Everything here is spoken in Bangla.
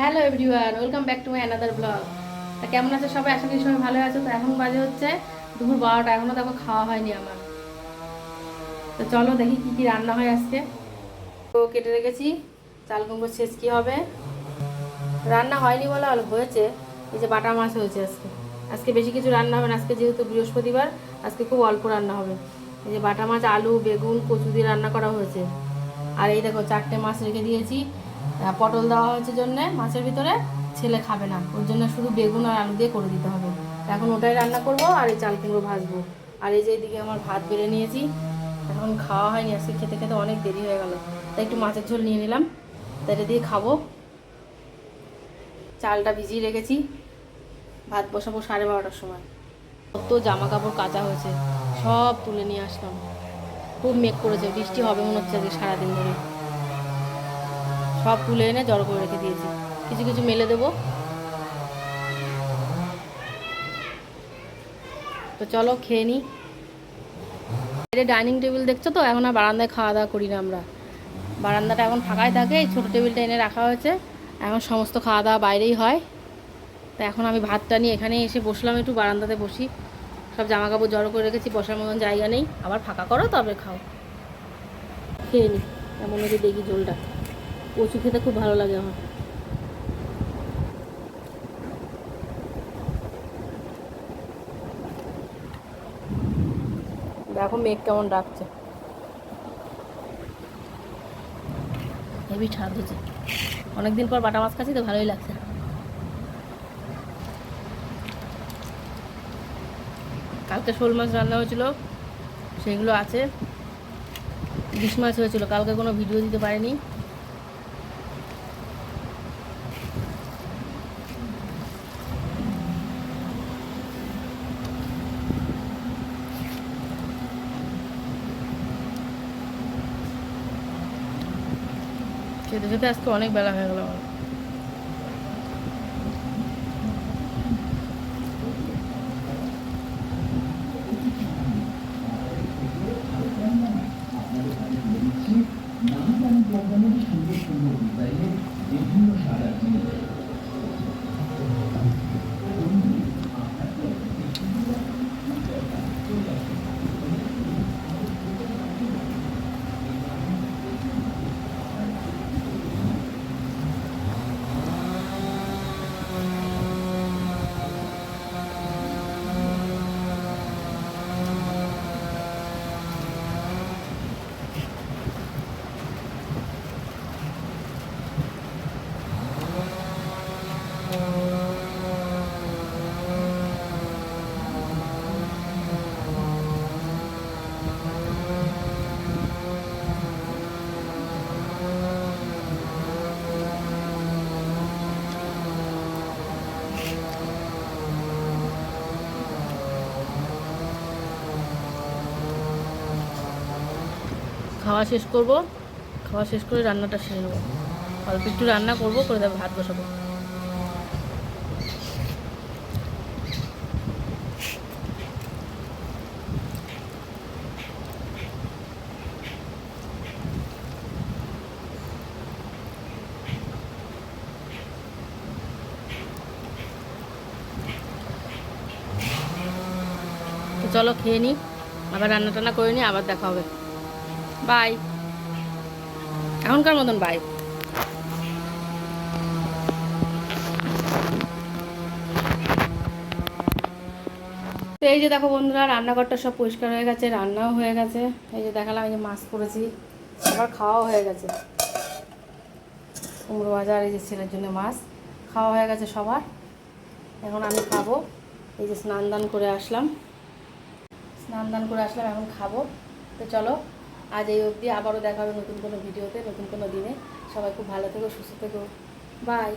Hello everyone welcome back to my another blog তা কেমন আছে সবাই? আশা করি সবাই ভালো আছে। তো এখন বাজে হচ্ছে দুপুর বারোটা। এখনও দেখো খাওয়া হয়নি আমার। তো চলো দেখি কি কি রান্না হয় আজকে। তো কেটে রেখেছি। চাল কুমড়ো শেষ কী হবে? রান্না হয়নি বলে হয়েছে। এই যে বাটা মাছ হয়েছে আজকে। আজকে বেশি কিছু রান্না হবে না। আজকে যেহেতু বৃহস্পতিবার, আজকে খুব অল্প রান্না হবে। এই যে বাটা মাছ, আলু, বেগুন, কচু দিয়ে রান্না করা হয়েছে। আর এই দেখো চারটে মাছ রেখে দিয়েছি। পটল দেওয়া হয়েছে জন্যে মাছের ভিতরে, ছেলে খাবে না। ওর জন্য শুধু বেগুন আর আলু দিয়ে করে দিতে হবে। এখন ওটাই রান্না করব আর এই চাল কুমড়ো ভাজবো। আর এই যে এদিকে আমার ভাত বেড়ে নিয়েছি, এখন খাওয়া হয়নি, আজকে খেতে খেতে অনেক দেরি হয়ে গেল। তাই একটু মাছের ঝোল নিয়ে নিলাম, তাই এটা দিয়ে খাব। চালটা ভিজিয়ে রেখেছি, ভাত বসাবো সাড়ে বারোটার সময়। কত জামা কাপড় কাচা হয়েছে, সব তুলে নিয়ে আসলাম। খুব মেঘ করেছে, বৃষ্টি হবে মনে হচ্ছে সারাদিন ধরে। সব তুলে এনে জড়ো করে রেখে দিয়েছি। কিছু কিছু মেলে দেবো। তো চলো খেয়ে নিই বাইরে ডাইনিং টেবিল দেখছ তো? এখন আর বারান্দায় খাওয়া দাওয়া করি না আমরা। বারান্দাটা এখন ফাঁকাই থাকে, এই ছোটো টেবিলটা এনে রাখা হয়েছে। এখন সমস্ত খাওয়া দাওয়া বাইরেই হয়। তো এখন আমি ভাতটা নিয়ে এখানে এসে বসলাম, একটু বারান্দাতে বসি। সব জামা কাপড় জড়ো করে রেখেছি, বসার মতন জায়গা নেই। আবার ফাঁকা করো, তবে খাও। খেয়ে নি। এমন দেখি ঝোলটা। কচু খেতে খুব ভালো লাগে আমার। দেখো মেঘ কেমন ডাকছে। হেভি ছাদ হচ্ছে। অনেকদিন পর বাটা মাছ খাচ্ছি তো ভালোই লাগছে। কালকে শোল মাছ রান্না হয়েছিল সেগুলো আছে। ইলিশ মাছ হয়েছিল কালকে কোনো ভিডিও দিতে পারিনি। খেতে খেতে আজকে অনেক বেলা হয়ে গেল খাওয়া শেষ করব। খাওয়া শেষ করে রান্নাটা সেরে নেব। অল্প একটু রান্না করব, করে দেবো ভাত বসাবো। চলো খেয়ে নিই আবার রান্না টান্না করে নিই আবার দেখা হবে। বাই এখনকার মতন বাই তো এই যে দেখো বন্ধুরা, রান্নাঘরটা সব পরিষ্কার হয়ে গেছে, রান্নাও হয়ে গেছে। এই যে দেখালাম, এই যে মাছ করেছি, আবার খাওয়াও হয়ে গেছে। কুমড়ো ভাজা আর এই যে ছেলের জন্য মাছ, খাওয়া হয়ে গেছে সবার। এখন আমি খাব। এই যে স্নান দান করে আসলাম। স্নান দান করে আসলাম, এখন খাব। তো চলো আজ এই অবধি আবারও দেখা হবে নতুন কোনো ভিডিওতে, নতুন কোনো দিনে। সবাই খুব ভালো থেকো, সুস্থ থেকো। বাই।